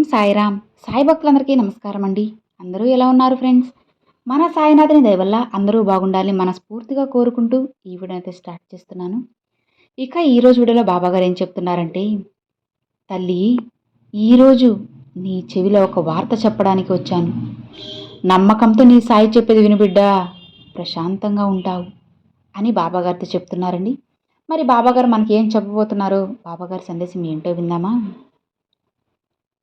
ఓం సాయిరామ్. సాయి భక్తులందరికీ నమస్కారం అండి. అందరూ ఎలా ఉన్నారు ఫ్రెండ్స్? మన సాయినాథుని దయవల్ల అందరూ బాగుండాలని మనస్ఫూర్తిగా కోరుకుంటూ ఈ వీడియో అయితే స్టార్ట్ చేస్తున్నాను. ఇక ఈరోజు వీడియోలో బాబాగారు ఏం చెప్తున్నారంటే తల్లి ఈరోజు నీ చెవిలో ఒక వార్త చెప్పడానికి వచ్చాను. నమ్మకంతో నీ సాయి చెప్పేది వినిబిడ్డా ప్రశాంతంగా ఉంటావు అని బాబాగారితో చెప్తున్నారండి. మరి బాబాగారు మనకి ఏం చెప్పబోతున్నారో బాబాగారి సందేశం ఏంటో విందామా?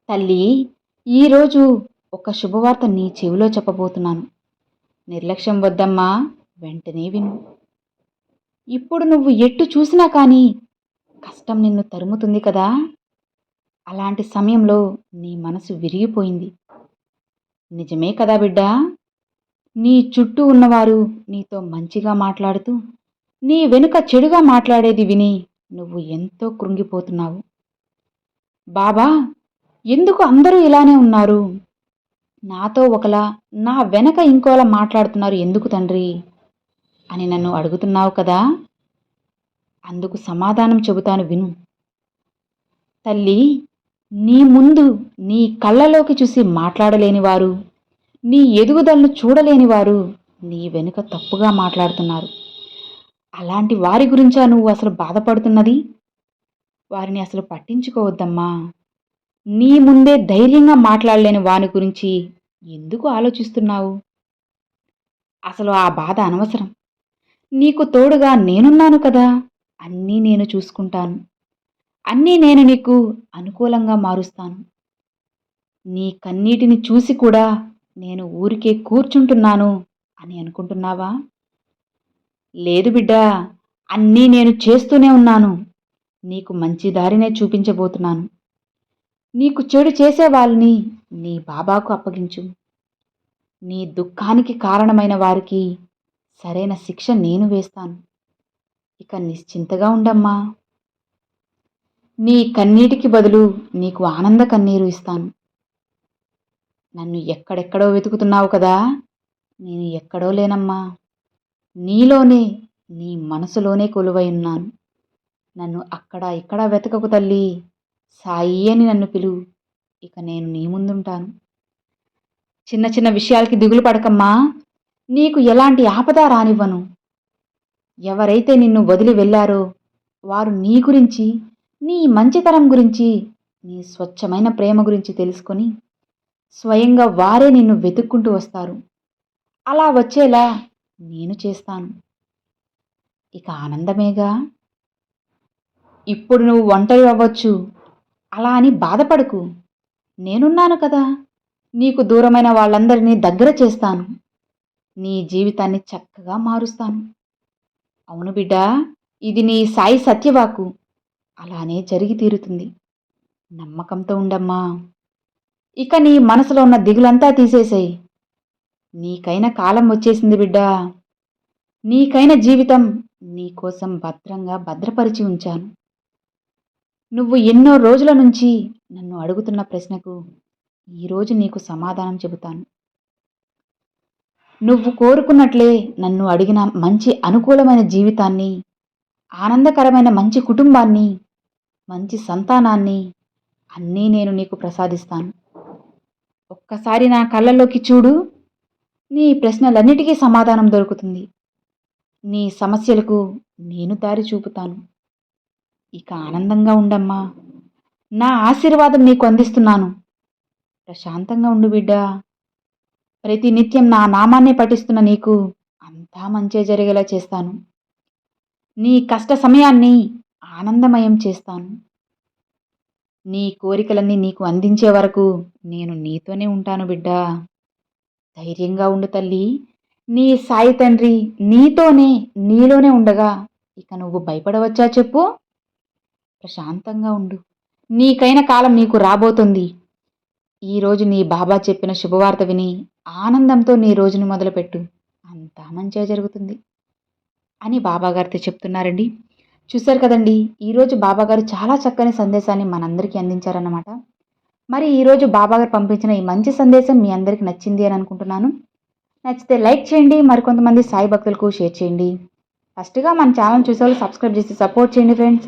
తల్లి ఈరోజు ఒక శుభవార్త నీ చెవిలో చెప్పబోతున్నాను. నిర్లక్ష్యం వద్దమ్మా వెంటనే విను. ఇప్పుడు నువ్వు ఎట్టు చూసినా కానీ కష్టం నిన్ను తరుముతుంది కదా? అలాంటి సమయంలో నీ మనసు విరిగిపోయింది. నిజమే కదా బిడ్డా? నీ చుట్టూ ఉన్నవారు నీతో మంచిగా మాట్లాడుతూ నీ వెనుక చెడుగా మాట్లాడేది విని నువ్వు ఎంతో కృంగిపోతున్నావు. బాబా ఎందుకు అందరూ ఇలానే ఉన్నారు? నాతో ఒకలా నా వెనక ఇంకోలా మాట్లాడుతున్నారు ఎందుకు తండ్రి? అని నన్ను అడుగుతున్నావు కదా? అందుకు సమాధానం చెబుతాను విను. తల్లి నీ ముందు నీ కళ్ళలోకి చూసి మాట్లాడలేనివారు నీ ఎదుగుదలను చూడలేనివారు నీ వెనుక తప్పుగా మాట్లాడుతున్నారు. అలాంటి వారి గురించా నువ్వు అసలు బాధపడుతున్నది? వారిని అసలు పట్టించుకోవద్దమ్మా. నీ ముందే ధైర్యంగా మాట్లాడలేని వాని గురించి ఎందుకు ఆలోచిస్తున్నావు? అసలు ఆ బాధ అనవసరం. నీకు తోడుగా నేనున్నాను కదా అన్నీ నేను చూసుకుంటాను. అన్నీ నేను నీకు అనుకూలంగా మారుస్తాను. నీ కన్నీటిని చూసి కూడా నేను ఊరికే కూర్చుంటున్నాను అని అనుకుంటున్నావా? లేదు బిడ్డా అన్నీ నేను చేస్తూనే ఉన్నాను. నీకు మంచి దారినే చూపించబోతున్నాను. నీకు చెడు చేసే వాళ్ళని నీ బాబాకు అప్పగించు. నీ దుఃఖానికి కారణమైన వారికి సరైన శిక్ష నేను వేస్తాను. ఇక నిశ్చింతగా ఉండమ్మా. నీ కన్నీటికి బదులు నీకు ఆనంద కన్నీరు ఇస్తాను. నన్ను ఎక్కడెక్కడో వెతుకుతున్నావు కదా నేను ఎక్కడో లేనమ్మా. నీలోనే నీ మనసులోనే కొలువై ఉన్నాను. నన్ను అక్కడ ఇక్కడ వెతకకు తల్లి సాయి అని నన్ను పిలువు. ఇక నేను నీ ముందుంటాను. చిన్న చిన్న విషయాలకి దిగులు పడకమ్మా. నీకు ఎలాంటి ఆపద రానివ్వను. ఎవరైతే నిన్ను వదిలి వెళ్ళారో వారు నీ గురించి నీ మంచితనం గురించి నీ స్వచ్ఛమైన ప్రేమ గురించి తెలుసుకొని స్వయంగా వారే నిన్ను వెతుక్కుంటూ వస్తారు. అలా వచ్చేలా నేను చేస్తాను. ఇక ఆనందమేగా? ఇప్పుడు నువ్వు ఒంటరి అవ్వచ్చు. అలా అని బాధపడకు. నేనున్నాను కదా. నీకు దూరమైన వాళ్ళందరినీ దగ్గర చేస్తాను. నీ జీవితాన్ని చక్కగా మారుస్తాను. అవును బిడ్డా ఇది నీ సాయి సత్యవాకు. అలానే జరిగి తీరుతుంది. నమ్మకంతో ఉండమ్మా. ఇక నీ మనసులో ఉన్న దిగులంతా తీసేసేయి. నీకైన కాలం వచ్చేసింది బిడ్డా. నీకైన జీవితం నీకోసం భద్రంగా భద్రపరిచి ఉంచాను. నువ్వు ఎన్నో రోజుల నుంచి నన్ను అడుగుతున్న ప్రశ్నకు ఈరోజు నీకు సమాధానం చెబుతాను. నువ్వు కోరుకున్నట్లే నన్ను అడిగిన మంచి అనుకూలమైన జీవితాన్ని ఆనందకరమైన మంచి కుటుంబాన్ని మంచి సంతానాన్ని అన్నీ నేను నీకు ప్రసాదిస్తాను. ఒక్కసారి నా కళ్ళల్లోకి చూడు నీ ప్రశ్నలన్నిటికీ సమాధానం దొరుకుతుంది. నీ సమస్యలకు నేను దారి చూపుతాను. ఇక ఆనందంగా ఉండమ్మా. నా ఆశీర్వాదం నీకు అందిస్తున్నాను. ప్రశాంతంగా ఉండు బిడ్డా. ప్రతి నిత్యం నా నామాన్ని పఠిస్తున్న నీకు అంతా మంచే జరిగేలా చేస్తాను. నీ కష్ట సమయాన్ని ఆనందమయం చేస్తాను. నీ కోరికలన్నీ నీకు అందించే వరకు నేను నీతోనే ఉంటాను బిడ్డా. ధైర్యంగా ఉండు తల్లి. నీ సాయి తండ్రి నీతోనే నీలోనే ఉండగా ఇక నువ్వు భయపడవచ్చా చెప్పు? ప్రశాంతంగా ఉండు. నీకైన కాలం నీకు రాబోతుంది. ఈరోజు నీ బాబా చెప్పిన శుభవార్త విని ఆనందంతో నీ రోజుని మొదలుపెట్టు. అంతా మంచిగా జరుగుతుంది. అని బాబాగారితో చెప్తున్నారండి. చూశారు కదండి ఈరోజు బాబాగారు చాలా చక్కని సందేశాన్ని మనందరికీ అందించారన్నమాట. మరి ఈరోజు బాబాగారు పంపించిన ఈ మంచి సందేశం మీ అందరికీ నచ్చింది అని అనుకుంటున్నాను. నచ్చితే లైక్ చేయండి మరికొంతమంది సాయి భక్తులకు షేర్ చేయండి. ఫస్ట్గా మన ఛానల్ చూసే వాళ్ళు సబ్స్క్రైబ్ చేసి సపోర్ట్ చేయండి friends.